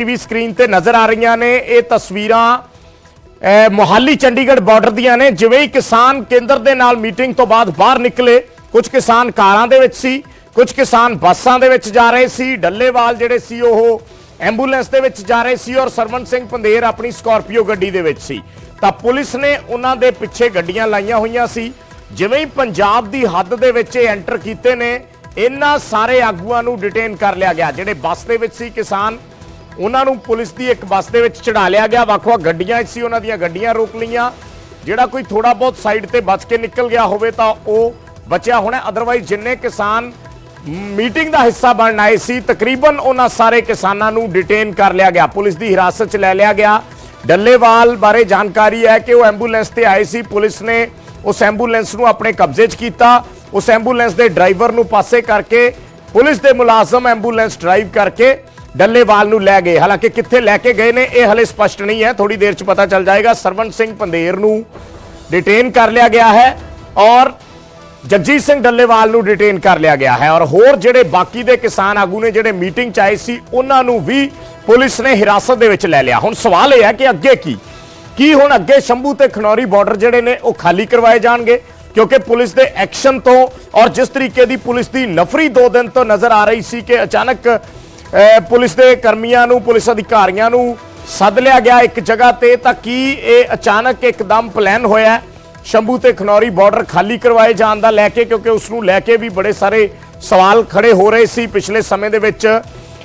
TV screen ਤੇ ਨਜ਼ਰ ਆ ਰਹੀਆਂ ਨੇ। ਇਹ ਤਸਵੀਰਾਂ ਅਹ, ਮੁਹਾਲੀ ਚੰਡੀਗੜ੍ਹ ਬਾਰਡਰ ਦੀਆਂ ਨੇ। ਜਿਵੇਂ ਹੀ ਕਿਸਾਨ ਕੇਂਦਰ ਦੇ ਨਾਲ ਮੀਟਿੰਗ ਤੋਂ ਬਾਅਦ ਬਾਹਰ ਨਿਕਲੇ ਕੁਝ ਕਿਸਾਨ ਕਾਰਾਂ ਦੇ ਵਿੱਚ ਸੀ ਕੁਝ ਕਿਸਾਨ ਬੱਸਾਂ ਦੇ ਵਿੱਚ ਜਾ ਰਹੇ ਸੀ। ਡੱਲੇਵਾਲ ਜਿਹੜੇ ਸੀ ਉਹ ਐਂਬੂਲੈਂਸ ਦੇ ਵਿੱਚ ਜਾ ਰਹੇ ਸੀ ਔਰ ਸਰਵਨ ਸਿੰਘ ਪੰਦੇਰ ਆਪਣੀ ਸਕਾਰਪੀਓ ਗੱਡੀ ਦੇ ਵਿੱਚ ਸੀ। ਤਾਂ ਪੁਲਿਸ ਨੇ ਉਹਨਾਂ ਦੇ ਪਿੱਛੇ ਗੱਡੀਆਂ ਲਾਈਆਂ ਹੋਈਆਂ ਸੀ। ਜਿਵੇਂ ਹੀ ਪੰਜਾਬ ਦੀ ਹੱਦ ਦੇ ਵਿੱਚ ਇਹ ਐਂਟਰ ਕੀਤੇ ਨੇ ਇਹਨਾਂ ਸਾਰੇ ਆਗੂਆਂ ਨੂੰ ਡਿਟੇਨ ਕਰ ਲਿਆ ਗਿਆ। ਜਿਹੜੇ ਬੱਸ ਦੇ ਵਿੱਚ ਸੀ ਕਿਸਾਨ ਉਹਨਾਂ ਨੂੰ ਪੁਲਿਸ ਦੀ ਇੱਕ ਬੱਸ ਦੇ ਵਿੱਚ ਚੜਾ ਲਿਆ ਗਿਆ। ਵੱਖ-ਵੱਖ ਗੱਡੀਆਂ ਸੀ, ਉਹਨਾਂ ਦੀਆਂ ਗੱਡੀਆਂ ਰੋਕ ਲਈਆਂ। ਜਿਹੜਾ ਕੋਈ ਥੋੜਾ ਬਹੁਤ ਸਾਈਡ ਤੇ ਬਚ ਕੇ ਨਿਕਲ ਗਿਆ ਹੋਵੇ ਤਾਂ ਉਹ ਬਚਿਆ ਹੋਣਾ। ਅਦਰਵਾਈਜ਼ ਜਿੰਨੇ ਕਿਸਾਨ ਮੀਟਿੰਗ ਦਾ ਹਿੱਸਾ ਬਣਨ ਆਏ ਸੀ, ਤਕਰੀਬਨ ਉਹਨਾਂ ਸਾਰੇ ਕਿਸਾਨਾਂ ਨੂੰ ਡਿਟੇਨ ਕਰ ਲਿਆ ਗਿਆ। ਪੁਲਿਸ ਦੀ ਹਿਰਾਸਤ 'ਚ ਲੈ ਲਿਆ ਗਿਆ। ਡੱਲੇਵਾਲ ਬਾਰੇ ਜਾਣਕਾਰੀ ਹੈ ਕਿ ਉਹ ਐਂਬੂਲੈਂਸ ਤੇ ਆਏ ਸੀ। ਪੁਲਿਸ ਨੇ ਉਸ ਐਂਬੂਲੈਂਸ ਨੂੰ ਆਪਣੇ ਕਬਜ਼ੇ 'ਚ ਕੀਤਾ। ਉਸ ਐਂਬੂਲੈਂਸ ਦੇ ਡਰਾਈਵਰ ਨੂੰ ਪਾਸੇ ਕਰਕੇ ਪੁਲਿਸ ਦੇ ਮੁਲਾਜ਼ਮ ਐਂਬੂਲੈਂਸ ਡਰਾਈਵ ਕਰਕੇ ਡੱਲੇਵਾਲ ਨੂੰ ਲੈ ਗਏ। ਹਾਲਾਂਕਿ ਕਿੱਥੇ ਲੈ ਕੇ ਗਏ ਨੇ, ਇਹ ਹਲੇ ਸਪਸ਼ਟ ਨਹੀਂ ਹੈ। ਥੋੜੀ ਦੇਰ 'ਚ ਪਤਾ ਚੱਲ ਜਾਏਗਾ। ਸਰਵਨ ਸਿੰਘ ਪੰਦੇਰ ਨੂੰ ਡਿਟੇਨ ਕਰ ਲਿਆ ਗਿਆ ਹੈ ਔਰ ਜਗਜੀਤ ਸਿੰਘ ਡੱਲੇਵਾਲ ਨੂੰ ਡਿਟੇਨ ਕਰ ਲਿਆ ਗਿਆ ਹੈ। ਔਰ ਹੋਰ ਜਿਹੜੇ ਬਾਕੀ ਦੇ ਕਿਸਾਨ ਆਗੂ ਨੇ ਜਿਹੜੇ ਮੀਟਿੰਗ 'ਚ ਆਏ ਸੀ, ਉਹਨਾਂ ਨੂੰ ਵੀ ਪੁਲਿਸ ਨੇ ਹਿਰਾਸਤ ਦੇ ਵਿੱਚ ਲੈ ਲਿਆ। ਹੁਣ ਸਵਾਲ ਇਹ ਹੈ ਕਿ ਅੱਗੇ ਕੀ? ਕੀ ਹੁਣ ਅੱਗੇ ਸ਼ੰਭੂ ਤੇ ਖਨੌਰੀ ਬਾਰਡਰ ਜਿਹੜੇ ਨੇ, ਉਹ ਖਾਲੀ ਕਰਵਾਏ ਜਾਣਗੇ? ਕਿਉਂਕਿ ਪੁਲਿਸ ਦੇ ਐਕਸ਼ਨ ਤੋਂ ਔਰ ਜਿਸ ਤਰੀਕੇ ਦੀ ਪੁਲਿਸ ਦੀ ਨਫਰੀ ਦੋ ਦਿਨ ਤੋਂ ਨਜ਼ਰ ਆ ਰਹੀ ਸੀ ਕਿ ਅਚਾਨਕ ਪੁਲਿਸ ਦੇ ਕਰਮੀਆਂ ਨੂੰ, ਪੁਲਿਸ ਅਧਿਕਾਰੀਆਂ ਨੂੰ ਸੱਦ ਲਿਆ ਗਿਆ ਇੱਕ ਜਗ੍ਹਾ ਤੇ, ਤਾਂ ਕੀ ਇਹ ਅਚਾਨਕ ਇੱਕਦਮ ਪਲਾਨ ਹੋਇਆ? ਸ਼ੰਭੂ ਤੇ ਖਨੌਰੀ ਬਾਰਡਰ ਖਾਲੀ ਕਰਵਾਏ ਜਾਣ ਦਾ ਲੈ ਕੇ, ਕਿਉਂਕਿ ਉਸ ਨੂੰ ਲੈ ਕੇ ਵੀ ਬੜੇ ਸਾਰੇ ਸਵਾਲ ਖੜੇ ਹੋ ਰਹੇ ਸੀ ਪਿਛਲੇ ਸਮੇਂ ਦੇ ਵਿੱਚ।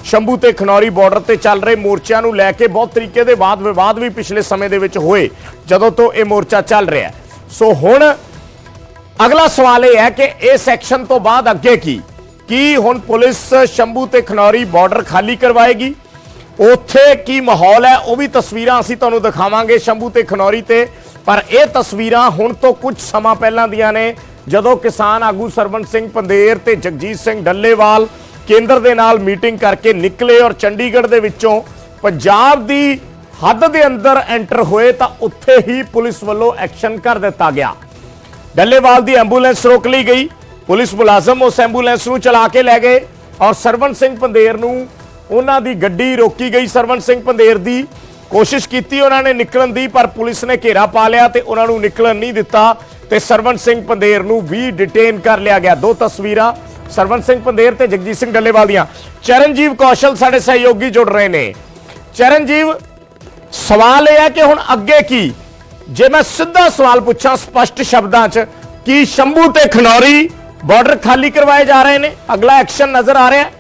ਸ਼ੰਭੂ ਤੇ ਖਨੌਰੀ ਬਾਰਡਰ ਤੇ ਚੱਲ ਰਹੇ ਮੋਰਚਿਆਂ ਨੂੰ ਲੈ ਕੇ ਬਹੁਤ ਤਰੀਕੇ ਦੇ ਵਾਦ ਵਿਵਾਦ ਵੀ ਪਿਛਲੇ ਸਮੇਂ ਦੇ ਵਿੱਚ ਹੋਏ, ਜਦੋਂ ਤੋਂ ਇਹ ਮੋਰਚਾ ਚੱਲ ਰਿਹਾ ਸੋ ਹੁਣ ਅਗਲਾ ਸਵਾਲ ਇਹ ਹੈ ਕਿ ਇਹ ਸੈਕਸ਼ਨ ਤੋਂ ਬਾਅਦ ਅੱਗੇ ਕੀ? ਕੀ ਹੁਣ ਪੁਲਿਸ ਸ਼ੰਭੂ ਤੇ ਖਨੌਰੀ ਬਾਰਡਰ ਖਾਲੀ ਕਰਵਾਏਗੀ? ਉੱਥੇ ਕੀ ਮਾਹੌਲ ਹੈ? ਉਹ ਵੀ ਤਸਵੀਰਾਂ ਅਸੀਂ ਤੁਹਾਨੂੰ ਦਿਖਾਵਾਂਗੇ ਸ਼ੰਭੂ ਤੇ ਖਨੌਰੀ ਤੇ। ਪਰ ਇਹ ਤਸਵੀਰਾਂ ਹੁਣ ਤੋਂ ਕੁਝ ਸਮਾਂ ਪਹਿਲਾਂ ਦੀਆਂ ਨੇ। ਜਦੋਂ ਕਿਸਾਨ ਆਗੂ ਸਰਵਨ ਸਿੰਘ ਪੰਦੇਰ ਤੇ ਜਗਜੀਤ ਸਿੰਘ ਡੱਲੇਵਾਲ ਕੇਂਦਰ ਦੇ ਨਾਲ ਮੀਟਿੰਗ ਕਰਕੇ ਨਿਕਲੇ ਔਰ ਚੰਡੀਗੜ੍ਹ ਦੇ ਵਿੱਚੋਂ ਪੰਜਾਬ ਦੀ ਹੱਦ ਦੇ ਅੰਦਰ ਐਂਟਰ ਹੋਏ ਤਾਂ ਉੱਥੇ ਹੀ ਪੁਲਿਸ ਵੱਲੋਂ ਐਕਸ਼ਨ ਕਰ ਦਿੱਤਾ ਗਿਆ। ਡੱਲੇਵਾਲ ਦੀ ਐਂਬੂਲੈਂਸ ਰੋਕ ਲਈ ਗਈ। ਪੁਲਿਸ ਮੁਲਾਜ਼ਮ ਉਸ ਐਂਬੂਲੈਂਸ ਨੂੰ ਚਲਾ ਕੇ ਲੈ ਗਏ ਔਰ ਸਰਵਨ ਸਿੰਘ ਪੰਦੇਰ ਨੂੰ ਉਹਨਾਂ ਦੀ ਗੱਡੀ ਰੋਕੀ ਗਈ। ਸਰਵਨ ਸਿੰਘ ਪੰਦੇਰ ਦੀ ਕੋਸ਼ਿਸ਼ ਕੀਤੀ ਉਹਨਾਂ ਨੇ ਨਿਕਲਣ ਦੀ, ਪਰ ਪੁਲਿਸ ਨੇ ਘੇਰਾ ਪਾ ਲਿਆ ਤੇ ਉਹਨਾਂ ਨੂੰ ਨਿਕਲਣ ਨਹੀਂ ਦਿੱਤਾ ਤੇ ਸਰਵਨ ਸਿੰਘ ਪੰਦੇਰ ਨੂੰ ਵੀ ਡਿਟੇਨ ਕਰ ਲਿਆ ਗਿਆ। ਦੋ ਤਸਵੀਰਾਂ ਸਰਵਨ ਸਿੰਘ ਪੰਦੇਰ ਤੇ ਜਗਜੀਤ ਸਿੰਘ ਡੱਲੇਵਾਲ ਦੀਆਂ। ਚਰਨਜੀਵ ਕੌਸ਼ਲ ਸਾਡੇ ਸਹਿਯੋਗੀ ਜੁੜ ਰਹੇ ਨੇ। ਚਰਨਜੀਵ, ਸਵਾਲ ਇਹ ਹੈ ਕਿ ਹੁਣ ਅੱਗੇ ਕੀ? ਜੇ ਮੈਂ ਸਿੱਧਾ ਸਵਾਲ ਪੁੱਛਾਂ ਸਪਸ਼ਟ ਸ਼ਬਦਾਂ 'ਚ, ਕਿ ਸ਼ੰਭੂ ਤੇ ਖਨੌਰੀ ਬਾਰਡਰ ਖਾਲੀ ਕਰਵਾਏ ਜਾ ਰਹੇ ਨੇ। ਅਗਲਾ ਐਕਸ਼ਨ ਨਜ਼ਰ ਆ ਰਿਹਾ। ਹੈ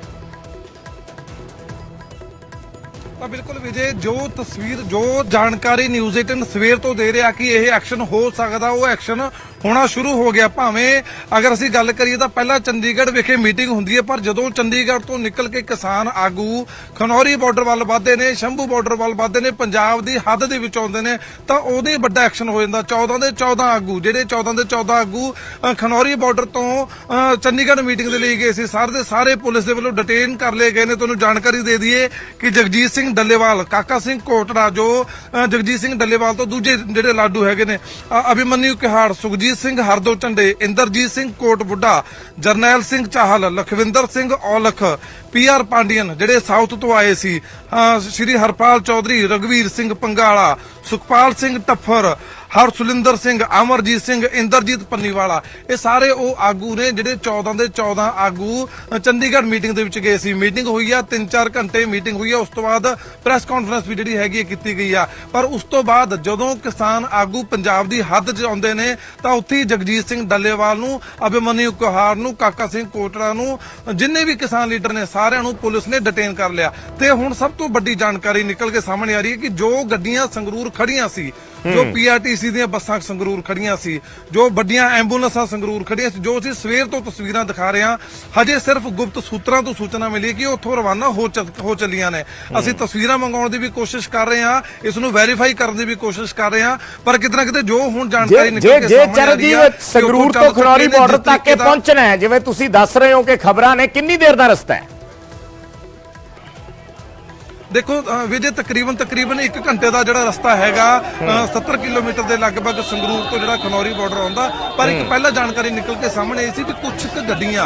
ਤਾਂ ਬਿਲਕੁਲ ਵਿਜੇ, ਜੋ ਤਸਵੀਰ, ਜੋ ਜਾਣਕਾਰੀ ਨਿਊਜ਼ 18 ਸਵੇਰ ਤੋਂ ਦੇ ਰਿਹਾ ਕਿ ਇਹ ਐਕਸ਼ਨ ਹੋ ਸਕਦਾ, ਉਹ ਐਕਸ਼ਨ ਹੋਣਾ ਸ਼ੁਰੂ ਹੋ ਗਿਆ। ਭਾਵੇਂ ਅਗਰ ਅਸੀਂ ਗੱਲ ਕਰੀਏ ਤਾਂ ਪਹਿਲਾਂ ਚੰਡੀਗੜ੍ਹ ਵਿਖੇ ਮੀਟਿੰਗ ਹੁੰਦੀ ਹੈ, ਪਰ ਜਦੋਂ ਚੰਡੀਗੜ੍ਹ ਤੋਂ ਨਿਕਲ ਕੇ ਕਿਸਾਨ ਆਗੂ ਖਨੌਰੀ ਬਾਰਡਰ ਵੱਲ ਵੱਧਦੇ ਨੇ, ਸ਼ੰਭੂ ਬਾਰਡਰ ਵੱਲ ਵੱਧਦੇ ਨੇ, ਪੰਜਾਬ ਦੀ ਹੱਦ ਦੇ ਵਿੱਚ ਆਉਂਦੇ ਨੇ, ਤਾਂ ਉਹਦੇ ਵੱਡਾ ਐਕਸ਼ਨ ਹੋ ਜਾਂਦਾ। 14 ਦੇ 14 ਆਗੂ, ਜਿਹੜੇ 14 ਦੇ 14 ਆਗੂ ਖਨੌਰੀ ਬਾਰਡਰ ਤੋਂ ਚੰਡੀਗੜ੍ਹ ਮੀਟਿੰਗ ਦੇ ਲਈ ਗਏ ਸੀ। ਸਾਰੇ ਦੇ ਸਾਰੇ ਪੁਲਿਸ ਦੇ ਵੱਲੋਂ ਡਿਟੇਨ ਕਰ ਲਏ ਗਏ ਨੇ। ਤੁਹਾਨੂੰ ਜਾਣਕਾਰੀ ਦੇ ਦਈਏ ਕਿ ਜਗਜੀਤ ਸਿੰਘ ਡੱਲੇਵਾਲ, ਕਾਕਾ ਸਿੰਘ ਕੋਟੜਾ ਜੋ ਜਗਜੀਤ ਸਿੰਘ ਡੱਲੇਵਾਲ ਤੋਂ ਦੂਜੇ ਜਿਹੜੇ ਲਾਡੂ ਹੈਗੇ ਨੇ ਅਭਿਮਨਿਊ ਕਿਹਾੜ, ਸੁਖਜੀਤ ਸਿੰਘ ਹਰਦੋ ਝੰਡੇ ਇੰਦਰਜੀਤ ਸਿੰਘ ਕੋਟ ਬੁੱਢਾ ਜਰਨੈਲ ਸਿੰਘ ਚਾਹਲ, ਲਖਵਿੰਦਰ ਸਿੰਘ ਔਲਖ ਪੀਆਰ ਪਾਂਡੀਅਨ ਜਿਹੜੇ ਸਾਊਥ ਤੋਂ ਆਏ ਸੀ ਸ਼੍ਰੀ ਹਰਪਾਲ ਚੌਧਰੀ ਰਗਵੀਰ ਸਿੰਘ ਪੰਗਾਲਾ, ਸੁਖਪਾਲ ਸਿੰਘ ਟੱਫਰ ਹਰਸੁਲਿੰਦਰ ਸਿੰਘ, ਅਮਰਜੀਤ ਸਿੰਘ, ਇੰਦਰਜੀਤ ਪੰਨੀਵਾਲਾ। ਇਹ ਸਾਰੇ ਉਹ ਆਗੂ ਨੇ ਜਿਹੜੇ 14 ਦੇ 14 ਆਗੂ ਚੰਡੀਗੜ੍ਹ ਮੀਟਿੰਗ ਦੇ ਵਿੱਚ ਗਏ ਸੀ। ਮੀਟਿੰਗ ਹੋਈ ਆ 3-4 ਘੰਟੇ ਮੀਟਿੰਗ ਹੋਈ ਆ। ਉਸ ਤੋਂ ਬਾਅਦ ਪ੍ਰੈਸ ਕਾਨਫਰੰਸ ਵੀ ਜਿਹੜੀ ਹੈਗੀ ਕੀਤੀ ਗਈ ਆ। ਪਰ ਉਸ ਤੋਂ ਬਾਅਦ ਜਦੋਂ ਕਿਸਾਨ ਆਗੂ ਪੰਜਾਬ ਦੀ ਹੱਦ 'ਚ ਆਉਂਦੇ ਨੇ, ਤਾਂ ਉੱਥੇ ਜਗਜੀਤ ਸਿੰਘ ਡੱਲੇਵਾਲ ਨੂੰ ਅਭਿਮਨਿਊ ਕੁਹਾਰ ਨੂੰ, ਕਾਕਾ ਸਿੰਘ ਕੋਟੜਾ ਨੂੰ, ਜਿੰਨੇ ਵੀ ਕਿਸਾਨ ਲੀਡਰ ਨੇ, ਸਾਰਿਆਂ ਨੂੰ ਪੁਲਿਸ ਨੇ ਡਿਟੇਨ ਕਰ ਲਿਆ। ਤੇ ਹੁਣ ਸਭ ਤੋਂ ਵੱਡੀ ਜਾਣਕਾਰੀ ਨਿਕਲ ਕੇ ਸਾਹਮਣੇ ਆ ਰਹੀ ਹੈ ਕਿ ਜੋ ਗੱਡੀਆਂ ਸੰਗਰੂਰ ਖੜੀਆਂ ਸੀ ਜੋ ਪੀਆਰਟੀਸੀ ਦੀਆਂ ਬੱਸਾਂ ਸੰਗਰੂਰ ਖੜੀਆਂ ਸੀ ਜੋ ਵੱਡੀਆਂ ਐਂਬੂਲੈਂਸਾਂ ਸੰਗਰੂਰ ਖੜੀਆਂ ਸੀ ਜੋ ਅਸੀਂ ਸਵੇਰ ਤੋਂ ਤਸਵੀਰਾਂ ਦਿਖਾ ਰਹੇ ਹਾਂ ਹਜੇ ਸਿਰਫ ਗੁਪਤ ਸੂਤਰਾਂ ਤੋਂ ਸੂਚਨਾ ਮਿਲੀ ਕਿ ਉੱਥੋਂ ਰਵਾਨਾ ਹੋ ਹੋ ਚੱਲੀਆਂ ਨੇ। ਅਸੀਂ ਤਸਵੀਰਾਂ ਮੰਗਾਉਣ ਦੀ ਵੀ ਕੋਸ਼ਿਸ਼ ਕਰ ਰਹੇ ਹਾਂ ਇਸ ਨੂੰ ਵੈਰੀਫਾਈ ਕਰਨ ਦੀ ਵੀ ਕੋਸ਼ਿਸ਼ ਕਰ ਰਹੇ ਹਾਂ ਪਰ ਕਿਤੇ ਨਾ ਕਿਤੇ ਜੋ ਹੁਣ ਜਾਣਕਾਰੀ ਨਿਕਲ ਕੇ ਜੇ ਸਾਹਮਣੇ ਆ ਰਹੀ ਚਰਨਜੀਤ ਸੰਗਰੂਰ ਤੋਂ ਖਨੌਰੀ ਬਾਰਡਰ ਤੱਕ ਪਹੁੰਚਣਾ ਹੈ ਜਿਵੇਂ ਤੁਸੀਂ ਦੱਸ ਰਹੇ ਹੋ ਕਿ ਖਬਰਾਂ ਨੇ ਕਿੰਨੀ ਦੇਰ ਦਾ ਰਸਤਾ ਹੈ? ਦੇਖੋ ਵਿਜੇ ਤਕਰੀਬਨ ਤਕਰੀਬਨ 1 ਘੰਟੇ ਦਾ ਜਿਹੜਾ ਰਸਤਾ ਹੈਗਾ ਅ, 70 ਕਿਲੋਮੀਟਰ ਦੇ ਲਗਭਗ ਸੰਗਰੂਰ ਤੋਂ ਜਿਹੜਾ ਖਨੌਰੀ ਬਾਰਡਰ ਆਉਂਦਾ ਪਰ ਇੱਕ ਪਹਿਲਾਂ ਜਾਣਕਾਰੀ ਨਿਕਲ ਕੇ ਸਾਹਮਣੇ ਆਈ ਸੀ ਕਿ ਕੁਝ ਕੁ ਗੱਡੀਆਂ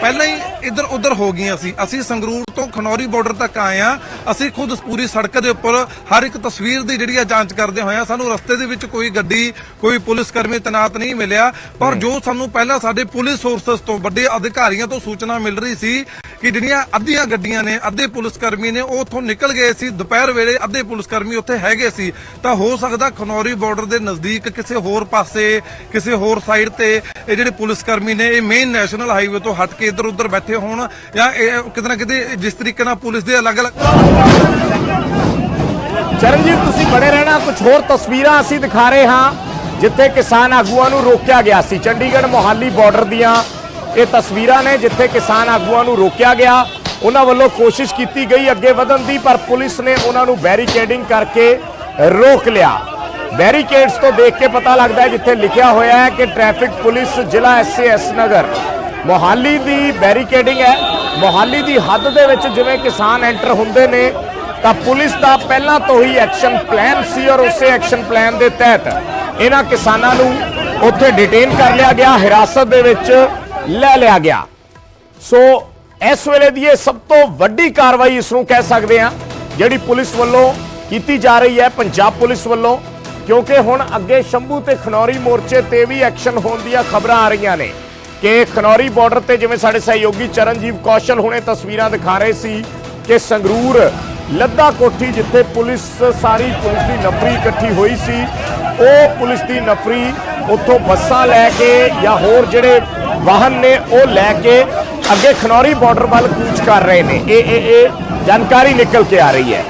ਪਹਿਲਾਂ ਹੀ ਇੱਧਰ ਉੱਧਰ ਹੋ ਗਈਆਂ ਸੀ। ਅਸੀਂ ਸੰਗਰੂਰ ਤੋਂ ਖਨੌਰੀ ਬਾਰਡਰ ਤੱਕ ਆਏ ਆ ਅਸੀਂ ਖੁਦ ਪੂਰੀ ਸੜਕ ਦੇ ਉੱਪਰ ਹਰ ਇੱਕ ਤਸਵੀਰ ਦੀ ਜਿਹੜੀ ਆ ਜਾਂਚ ਕਰਦੇ ਹੋਏ ਆ ਸਾਨੂੰ ਰਸਤੇ ਦੇ ਵਿੱਚ ਕੋਈ ਗੱਡੀ ਕੋਈ ਪੁਲਿਸ ਕਰਮੀ ਤੈਨਾਤ ਨਹੀਂ ਮਿਲਿਆ। ਪਰ ਜੋ ਸਾਨੂੰ ਪਹਿਲਾਂ ਸਾਡੇ ਪੁਲਿਸ ਸੋਰਸਸ ਤੋਂ ਵੱਡੇ ਅਧਿਕਾਰੀਆਂ ਤੋਂ ਸੂਚਨਾ ਮਿਲ ਰਹੀ ਸੀ ਕਿ ਜਿਹੜੀਆਂ ਅੱਧੀਆਂ ਗੱਡੀਆਂ ਨੇ ਅੱਧੇ ਪੁਲਿਸ ਕਰਮੀ ਨੇ ਉਹ ਉੱਥੋਂ ਨਿਕਲ ਗਏ ਸੀ। ਦੁਪਹਿਰ ਵੇਲੇ ਅੱਧੇ ਪੁਲਿਸ ਕਰਮੀ ਉੱਥੇ ਹੈਗੇ ਸੀ। ਤਾਂ ਹੋ ਸਕਦਾ ਖਨੌਰੀ ਬਾਰਡਰ ਦੇ ਨਜ਼ਦੀਕ ਕਿਸੇ ਹੋਰ ਪਾਸੇ ਕਿਸੇ ਹੋਰ ਸਾਈਡ ਤੇ ਇਹ ਜਿਹੜੇ ਪੁਲਿਸ ਕਰਮੀ ਨੇ ਇਹ ਮੇਨ ਨੈਸ਼ਨਲ ਹਾਈਵੇ ਤੋਂ ਹਟ ਕੇ ਇੱਧਰ ਉੱਧਰ ਬੈਠੇ ਹੋਣ ਜਾਂ ਇਹ ਕਿਤੇ ਨਾ ਕਿਤੇ ਜਿਸ ਤਰੀਕੇ ਨਾਲ ਪੁਲਿਸ ਦੇ ਅਲੱਗ-ਅਲੱਗ ਚਰਨਜੀਤ, ਤੁਸੀਂ ਬੜੇ ਰਹਿਣਾ ਕੁਝ ਹੋਰ ਤਸਵੀਰਾਂ ਅਸੀਂ ਦਿਖਾ ਰਹੇ ਹਾਂ, ਜਿੱਥੇ ਕਿਸਾਨ ਆਗੂਆਂ ਨੂੰ ਰੋਕਿਆ ਗਿਆ ਸੀ। ਚੰਡੀਗੜ੍ਹ ਮੋਹਾਲੀ ਬਾਰਡਰ ਦੀਆਂ ਇਹ ਤਸਵੀਰਾਂ ਨੇ, ਜਿੱਥੇ ਕਿਸਾਨ ਆਗੂਆਂ ਨੂੰ ਰੋਕਿਆ ਗਿਆ। ਉਹਨਾਂ ਵੱਲੋਂ ਕੋਸ਼ਿਸ਼ ਕੀਤੀ ਗਈ ਅੱਗੇ ਵਧਣ ਦੀ, ਪਰ ਪੁਲਿਸ ਨੇ ਉਹਨਾਂ ਨੂੰ ਬੈਰੀਕੇਡਿੰਗ ਕਰਕੇ ਰੋਕ ਲਿਆ। ਬੈਰੀਕੇਡਸ ਤੋਂ ਦੇਖ ਕੇ ਪਤਾ ਲੱਗਦਾ ਹੈ, ਜਿੱਥੇ ਲਿਖਿਆ ਹੋਇਆ ਹੈ ਕਿ ਟ੍ਰੈਫਿਕ ਪੁਲਿਸ ਜ਼ਿਲ੍ਹਾ ਐਸਏਐਸ ਨਗਰ ਮੋਹਾਲੀ ਦੀ ਬੈਰੀਕੇਡਿੰਗ ਹੈ। ਮੋਹਾਲੀ ਦੀ ਹੱਦ ਦੇ ਵਿੱਚ ਜਿਵੇਂ ਕਿਸਾਨ ਐਂਟਰ ਹੁੰਦੇ ਨੇ, ਤਾਂ ਪੁਲਿਸ ਦਾ ਪਹਿਲਾਂ ਤੋਂ ਹੀ ਐਕਸ਼ਨ ਪਲਾਨ ਸੀ ਔਰ ਉਸੇ ਐਕਸ਼ਨ ਪਲਾਨ ਦੇ ਤਹਿਤ ਇਹਨਾਂ ਕਿਸਾਨਾਂ ਨੂੰ ਉੱਥੇ ਡਿਟੇਨ ਕਰ ਲਿਆ ਗਿਆ, ਹਿਰਾਸਤ ਦੇ ਵਿੱਚ ਲੈ ਲਿਆ ਗਿਆ। ਸੋ ਇਸ ਵੇਲੇ ਦੀ ਇਹ ਸਭ ਤੋਂ ਵੱਡੀ ਕਾਰਵਾਈ ਇਸ ਨੂੰ ਕਹਿ ਸਕਦੇ ਹਾਂ, ਜਿਹੜੀ ਪੁਲਿਸ ਵੱਲੋਂ ਕੀਤੀ ਜਾ ਰਹੀ ਹੈ, ਪੰਜਾਬ ਪੁਲਿਸ ਵੱਲੋਂ, ਕਿਉਂਕਿ ਹੁਣ ਅੱਗੇ ਸ਼ੰਭੂ ਤੇ ਖਨੌਰੀ ਮੋਰਚੇ ਤੇ ਵੀ ਐਕਸ਼ਨ ਹੋਣ ਦੀਆਂ ਖਬਰਾਂ ਆ ਰਹੀਆਂ ਨੇ। ਕਿ ਖਨੌਰੀ ਬਾਰਡਰ ਤੇ ਜਿਵੇਂ ਸਾਡੇ ਸਹਿਯੋਗੀ ਚਰਨਜੀਵ ਕੌਸ਼ਲ ਹੁਣੇ ਤਸਵੀਰਾਂ ਦਿਖਾ ਰਹੇ ਸੀ ਕਿ ਸੰਗਰੂਰ, ਲੱਦਾ ਕੋਠੀ ਜਿੱਥੇ ਪੁਲਿਸ ਸਾਰੀ ਪੁਲਿਸ ਦੀ ਨਫਰੀ ਇਕੱਠੀ ਹੋਈ ਸੀ, ਉਹ ਪੁਲਿਸ ਦੀ ਨਫਰੀ ਉੱਥੋਂ ਬੱਸਾਂ ਲੈ ਕੇ ਜਾਂ ਹੋਰ ਜਿਹੜੇ ਵਾਹਨ ਨੇ ਉਹ ਲੈ ਕੇ ਅੱਗੇ ਖਨੌਰੀ ਬਾਰਡਰ ਵੱਲ ਕੂਚ ਕਰ ਰਹੇ ਨੇ। ਇਹ ਇਹ ਇਹ ਜਾਣਕਾਰੀ ਨਿਕਲ ਕੇ ਆ ਰਹੀ ਹੈ।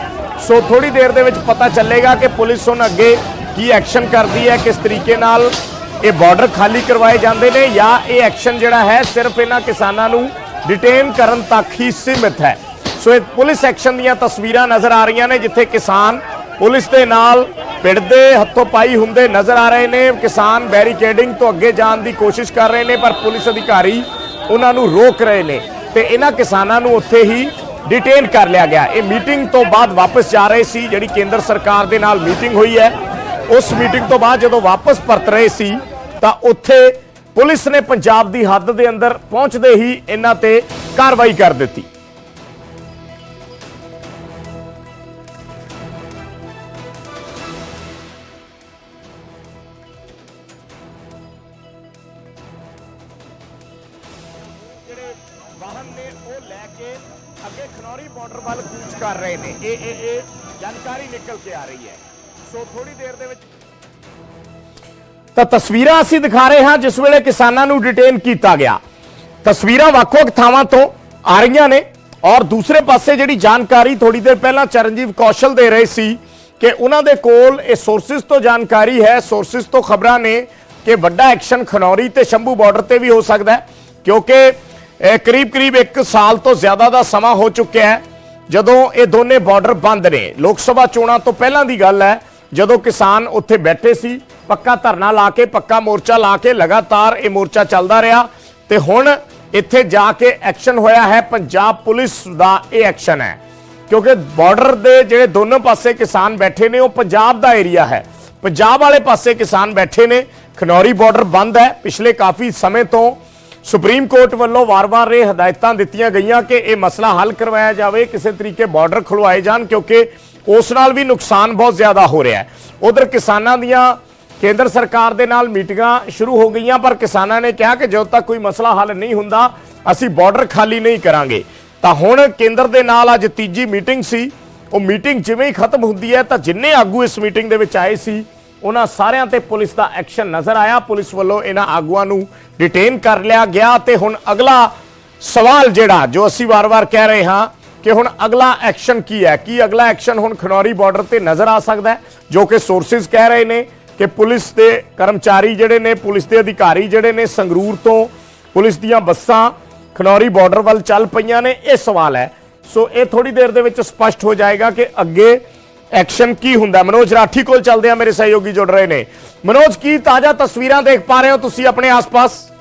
ਸੋ ਥੋੜੀ ਦੇਰ ਦੇ ਵਿੱਚ ਪਤਾ ਚੱਲੇਗਾ ਕਿ ਪੁਲਿਸ ਹੁਣ ਅੱਗੇ ਕੀ ਐਕਸ਼ਨ ਕਰਦੀ ਹੈ, ਕਿਸ ਤਰੀਕੇ ਨਾਲ ਇਹ ਬਾਰਡਰ ਖਾਲੀ ਕਰਵਾਏ ਜਾਂਦੇ ਨੇ ਜਾਂ ਇਹ ਐਕਸ਼ਨ ਜਿਹੜਾ ਹੈ ਸਿਰਫ ਇਹਨਾਂ ਕਿਸਾਨਾਂ ਨੂੰ ਡਿਟੇਨ ਕਰਨ ਤੱਕ ਹੀ ਸੀਮਿਤ ਹੈ। ਸੋ ਇਹ ਪੁਲਿਸ ਐਕਸ਼ਨ ਦੀਆਂ ਤਸਵੀਰਾਂ ਨਜ਼ਰ ਆ ਰਹੀਆਂ ਨੇ ਜਿੱਥੇ ਕਿਸਾਨ ਪੁਲਿਸ ਦੇ ਨਾਲ ਪਿੜਦੇ ਹੱਥੋਂ ਪਾਈ ਹੁੰਦੇ ਨਜ਼ਰ ਆ ਰਹੇ ਨੇ। ਕਿਸਾਨ ਬੈਰੀਕੇਡਿੰਗ ਤੋਂ ਅੱਗੇ ਜਾਣ ਦੀ ਕੋਸ਼ਿਸ਼ ਕਰ ਰਹੇ ਨੇ, ਪਰ ਪੁਲਿਸ ਅਧਿਕਾਰੀ ਉਹਨਾਂ ਨੂੰ ਰੋਕ ਰਹੇ ਨੇ ਤੇ ਇਹਨਾਂ ਕਿਸਾਨਾਂ ਨੂੰ ਉੱਥੇ ਹੀ ਡਿਟੇਨ ਕਰ ਲਿਆ ਗਿਆ। ਇਹ ਮੀਟਿੰਗ ਤੋਂ ਬਾਅਦ ਵਾਪਸ ਜਾ ਰਹੇ ਸੀ, ਜਿਹੜੀ ਕੇਂਦਰ ਸਰਕਾਰ ਦੇ ਨਾਲ ਮੀਟਿੰਗ ਹੋਈ ਹੈ। ਉਸ ਮੀਟਿੰਗ ਤੋਂ ਬਾਅਦ ਜਦੋਂ ਵਾਪਸ ਪਰਤ ਰਹੇ ਸੀ, ਤਾਂ ਉੱਥੇ ਪੁਲਿਸ ਨੇ ਪੰਜਾਬ ਦੀ ਹੱਦ ਦੇ ਅੰਦਰ ਪਹੁੰਚਦੇ ਹੀ ਇਹਨਾਂ ਤੇ ਕਾਰਵਾਈ ਕਰ ਦਿੱਤੀ। ਜਿਹੜੇ ਵਾਹਨ ਨੇ ਉਹ ਲੈ ਕੇ ਅੱਗੇ ਖਨੌਰੀ ਬਾਰਡਰ ਵੱਲ ਕੂਚ ਕਰ ਰਹੇ ਨੇ। ਇਹ ਇਹ ਇਹ ਜਾਣਕਾਰੀ ਨਿਕਲ ਕੇ ਆ ਰਹੀ ਹੈ। ਸੋ ਥੋੜੀ ਦੇਰ ਦੇ ਵਿੱਚ ਤਾਂ ਤਸਵੀਰਾਂ ਅਸੀਂ ਦਿਖਾ ਰਹੇ ਹਾਂ, ਜਿਸ ਵੇਲੇ ਕਿਸਾਨਾਂ ਨੂੰ ਡਿਟੇਨ ਕੀਤਾ ਗਿਆ। ਤਸਵੀਰਾਂ ਵੱਖ-ਵੱਖ ਥਾਵਾਂ ਤੋਂ ਆ ਰਹੀਆਂ ਨੇ ਔਰ ਦੂਸਰੇ ਪਾਸੇ ਜਿਹੜੀ ਜਾਣਕਾਰੀ ਥੋੜੀ ਦੇਰ ਪਹਿਲਾਂ ਚਰਨਜੀਵ ਕੌਸ਼ਲ ਦੇ ਰਹੇ ਸੀ ਕਿ ਉਹਨਾਂ ਦੇ ਕੋਲ ਇਹ ਸੋਰਸਿਸ ਤੋਂ ਜਾਣਕਾਰੀ ਹੈ। ਸੋਰਸਿਸ ਤੋਂ ਖਬਰਾਂ ਨੇ ਕਿ ਵੱਡਾ ਐਕਸ਼ਨ ਖਨੌਰੀ ਤੇ ਸ਼ੰਭੂ ਬਾਰਡਰ ਤੇ ਵੀ ਹੋ ਸਕਦਾ ਹੈ, ਕਿਉਂਕਿ ਕਰੀਬ-ਕਰੀਬ 1 ਸਾਲ ਤੋਂ ਜ਼ਿਆਦਾ ਦਾ ਸਮਾਂ ਹੋ ਚੁੱਕਿਆ ਹੈ। ਜਦੋਂ ਇਹ ਦੋਨੇ ਬਾਰਡਰ ਬੰਦ ਨੇ, ਲੋਕ ਸਭਾ ਚੋਣਾਂ ਤੋਂ ਪਹਿਲਾਂ ਦੀ ਗੱਲ ਹੈ ਜਦੋਂ ਕਿਸਾਨ ਉੱਥੇ ਬੈਠੇ ਸੀ, ਪੱਕਾ ਧਰਨਾ ਲਾ ਕੇ, ਪੱਕਾ ਮੋਰਚਾ ਲਾ ਕੇ ਲਗਾਤਾਰ ਇਹ ਮੋਰਚਾ ਚੱਲਦਾ ਰਿਹਾ ਤੇ ਹੁਣ ਇੱਥੇ ਜਾ ਕੇ ਐਕਸ਼ਨ ਹੋਇਆ ਹੈ, ਪੰਜਾਬ ਪੁਲਿਸ ਦਾ ਇਹ ਐਕਸ਼ਨ ਹੈ। ਕਿਉਂਕਿ ਬਾਰਡਰ ਦੇ ਜਿਹੜੇ ਦੋਨੋਂ ਪਾਸੇ ਕਿਸਾਨ ਬੈਠੇ ਨੇ, ਉਹ ਪੰਜਾਬ ਦਾ ਏਰੀਆ ਹੈ। ਪੰਜਾਬ ਵਾਲੇ ਪਾਸੇ ਕਿਸਾਨ ਬੈਠੇ ਨੇ, ਖਨੌਰੀ ਬਾਰਡਰ ਬੰਦ ਹੈ। ਪਿਛਲੇ ਕਾਫੀ ਸਮੇਂ ਤੋਂ ਸੁਪਰੀਮ ਕੋਰਟ ਵੱਲੋਂ ਵਾਰ-ਵਾਰ ਇਹ ਹਦਾਇਤਾਂ ਦਿੱਤੀਆਂ ਗਈਆਂ ਕਿ ਇਹ ਮਸਲਾ ਹੱਲ ਕਰਵਾਇਆ ਜਾਵੇ, ਕਿਸੇ ਤਰੀਕੇ ਬਾਰਡਰ ਖੁਲਵਾਏ ਜਾਣ, ਕਿਉਂਕਿ ਉਸ ਨਾਲ ਵੀ ਨੁਕਸਾਨ ਬਹੁਤ ਜ਼ਿਆਦਾ ਹੋ ਰਿਹਾ ਹੈ। ਉਧਰ ਕਿਸਾਨਾਂ ਦੀਆਂ ਕੇਂਦਰ ਸਰਕਾਰ ਦੇ ਨਾਲ ਮੀਟਿੰਗਾਂ ਸ਼ੁਰੂ ਹੋ ਗਈਆਂ, ਪਰ ਕਿਸਾਨਾਂ ਨੇ ਕਿਹਾ ਕਿ ਜਦੋਂ ਤੱਕ ਕੋਈ ਮਸਲਾ ਹੱਲ ਨਹੀਂ ਹੁੰਦਾ, ਅਸੀਂ ਬਾਰਡਰ ਖਾਲੀ ਨਹੀਂ ਕਰਾਂਗੇ। ਤਾਂ ਹੁਣ ਕੇਂਦਰ ਦੇ ਨਾਲ ਅੱਜ ਤੀਜੀ ਮੀਟਿੰਗ ਸੀ। ਉਹ ਮੀਟਿੰਗ ਜਿਵੇਂ ਹੀ ਖਤਮ ਹੁੰਦੀ ਹੈ, ਤਾਂ ਜਿੰਨੇ ਆਗੂ ਇਸ ਮੀਟਿੰਗ ਦੇ ਵਿੱਚ ਆਏ ਸੀ, ਉਹਨਾਂ ਸਾਰਿਆਂ ਤੇ ਪੁਲਿਸ ਦਾ ਐਕਸ਼ਨ ਨਜ਼ਰ ਆਇਆ। ਪੁਲਿਸ ਵੱਲੋਂ ਇਹਨਾਂ ਆਗੂਆਂ ਨੂੰ ਡਿਟੇਨ ਕਰ ਲਿਆ ਗਿਆ ਤੇ ਹੁਣ ਅਗਲਾ ਸਵਾਲ ਜਿਹੜਾ, ਜੋ ਅਸੀਂ ਵਾਰ-ਵਾਰ ਕਹਿ ਰਹੇ ਹਾਂ ਕਿ ਹੁਣ ਅਗਲਾ ਐਕਸ਼ਨ ਕੀ ਹੈ? ਕੀ ਅਗਲਾ ਐਕਸ਼ਨ ਹੁਣ ਖਨੌਰੀ ਬਾਰਡਰ ਤੇ ਨਜ਼ਰ ਆ ਸਕਦਾ ਹੈ? ਜੋ ਕਿ ਸੋਰਸਿਸ ਕਹਿ ਰਹੇ ਨੇ ਕਿ ਪੁਲਿਸ ਦੇ ਕਰਮਚਾਰੀ ਜਿਹੜੇ ਨੇ, ਪੁਲਿਸ ਦੇ ਅਧਿਕਾਰੀ ਜਿਹੜੇ ਨੇ ਸੰਗਰੂਰ ਤੋਂ ਪੁਲਿਸ ਦੀਆਂ ਬੱਸਾਂ ਖਨੌਰੀ ਬਾਰਡਰ ਵੱਲ ਚੱਲ ਪਈਆਂ ਨੇ। ਇਹ ਸਵਾਲ ਹੈ। ਸੋ ਇਹ ਥੋੜੀ ਦੇਰ ਦੇ ਵਿੱਚ ਸਪਸ਼ਟ ਹੋ ਜਾਏਗਾ ਕਿ ਅੱਗੇ ਐਕਸ਼ਨ ਕੀ ਹੁੰਦਾ। ਮਨੋਜ ਰਾਠੀ ਕੋਲ ਚੱਲਦੇ ਆ ਮੇਰੇ ਸਹਿਯੋਗੀ ਜੁੜ ਰਹੇ ਨੇ। ਮਨੋਜ, ਕੀ ਤਾਜ਼ਾ ਤਸਵੀਰਾਂ ਦੇਖ ਪਾ ਰਹੇ ਹੋ ਤੁਸੀਂ ਆਪਣੇ ਆਸ-ਪਾਸ?